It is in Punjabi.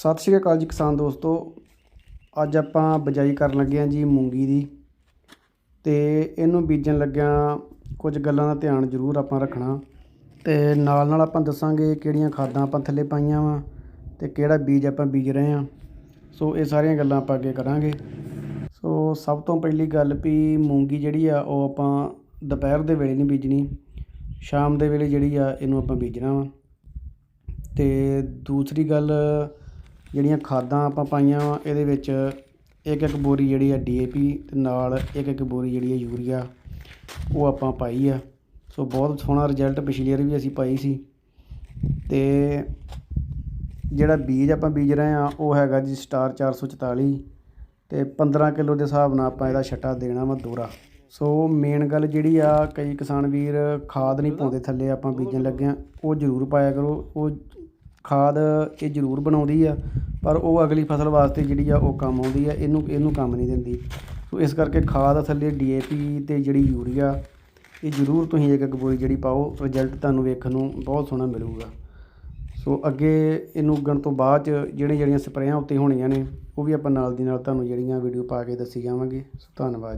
ਸਤਿ ਸ਼੍ਰੀ ਅਕਾਲ ਜੀ ਕਿਸਾਨ ਦੋਸਤੋ। ਅੱਜ ਆਪਾਂ ਬਿਜਾਈ ਕਰਨ ਲੱਗੇ ਹਾਂ ਜੀ ਮੂੰਗੀ ਦੀ। ਤੇ ਇਹਨੂੰ ਬੀਜਣ ਲੱਗਿਆਂ ਕੁਝ ਗੱਲਾਂ ਦਾ ਧਿਆਨ ਜ਼ਰੂਰ ਆਪਾਂ ਰੱਖਣਾ। ਤੇ ਨਾਲ ਨਾਲ ਆਪਾਂ ਦੱਸਾਂਗੇ ਕਿਹੜੀਆਂ ਖਾਦਾਂ ਆਪਾਂ ਥੱਲੇ ਪਾਈਆਂ ਵਾ ਤੇ ਕਿਹੜਾ ਬੀਜ ਆਪਾਂ ਬੀਜ ਰਹੇ ਹਾਂ। ਸੋ ਇਹ ਸਾਰੀਆਂ ਗੱਲਾਂ ਆਪਾਂ ਅੱਗੇ ਕਰਾਂਗੇ। ਸੋ ਸਭ ਤੋਂ ਪਹਿਲੀ ਗੱਲ ਵੀ ਮੂੰਗੀ ਜਿਹੜੀ ਆ ਉਹ ਆਪਾਂ ਦੁਪਹਿਰ ਦੇ ਵੇਲੇ ਨਹੀਂ ਬੀਜਣੀ। ਸ਼ਾਮ ਦੇ ਵੇਲੇ ਜਿਹੜੀ ਆ ਇਹਨੂੰ ਆਪਾਂ ਬੀਜਣਾ ਵਾ। ਤੇ ਦੂਸਰੀ ਗੱਲ ਜਿਹੜੀਆਂ ਖਾਦਾਂ ਆਪਾਂ ਪਾਈਆਂ ਵਾ, ਇਹਦੇ ਵਿੱਚ ਇੱਕ ਇੱਕ ਬੋਰੀ ਜਿਹੜੀ ਆ ਡੀਏਪੀ ਤੇ ਨਾਲ ਇੱਕ ਇੱਕ ਬੋਰੀ ਜਿਹੜੀ ਆ ਯੂਰੀਆ, ਉਹ ਆਪਾਂ ਪਾਈ ਆ। ਸੋ ਬਹੁਤ ਸੋਹਣਾ ਰਿਜ਼ਲਟ ਪਿਛਲੀ ਵਾਰ ਵੀ ਅਸੀਂ ਪਾਈ ਸੀ। ਤੇ ਜਿਹੜਾ ਬੀਜ ਆਪਾਂ ਬੀਜ ਰਹੇ ਆ, ਉਹ ਹੈਗਾ ਜੀ ਸਟਾਰ 444 ਤੇ 15 ਕਿਲੋ ਦੇ ਹਿਸਾਬ ਨਾਲ ਆਪਾਂ ਇਹਦਾ ਛੱਟਾ ਦੇਣਾ ਵਾ ਦੋਰਾ। ਸੋ ਮੇਨ ਗੱਲ ਜਿਹੜੀ ਆ, ਕਈ ਕਿਸਾਨ ਵੀਰ ਖਾਦ ਨਹੀਂ ਪਾਉਂਦੇ ਥੱਲੇ ਆਪਾਂ ਬੀਜਣ ਲੱਗੇ ਆ ਉਹ ਜ਼ਰੂਰ ਪਾਇਆ ਕਰੋ। ਉਹ ਖਾਦ ਇਹ ਜ਼ਰੂਰ ਬਣਾਉਂਦੀ ਆ, ਪਰ ਉਹ ਅਗਲੀ ਫਸਲ ਵਾਸਤੇ ਜਿਹੜੀ ਆ ਉਹ ਕੰਮ ਆਉਂਦੀ ਆ, ਇਹਨੂੰ ਇਹਨੂੰ ਕੰਮ ਨਹੀਂ ਦਿੰਦੀ। ਸੋ ਇਸ ਕਰਕੇ ਖਾਦ ਥੱਲੇ ਡੀਏਪੀ ਤੇ ਜਿਹੜੀ ਯੂਰੀਆ, ਇਹ ਜ਼ਰੂਰ ਤੁਸੀਂ ਇੱਕ ਇੱਕ ਬੋਰੀ ਜਿਹੜੀ ਪਾਓ ਰਿਜ਼ਲਟ ਤੁਹਾਨੂੰ ਵੇਖਣ ਨੂੰ ਬਹੁਤ ਸੋਹਣਾ ਮਿਲੂਗਾ। ਸੋ ਅੱਗੇ ਇਹਨੂੰ ਉੱਗਣ ਤੋਂ ਬਾਅਦ 'ਚ ਜਿਹੜੀਆਂ ਜਿਹੜੀਆਂ ਸਪਰੇਆਂ ਉੱਤੇ ਹੋਣੀਆਂ ਨੇ, ਉਹ ਵੀ ਆਪਾਂ ਨਾਲ ਦੀ ਨਾਲ ਤੁਹਾਨੂੰ ਜਿਹੜੀਆਂ ਵੀਡੀਓ ਪਾ ਕੇ ਦੱਸੀ ਜਾਵਾਂਗੇ। ਸੋ ਧੰਨਵਾਦ।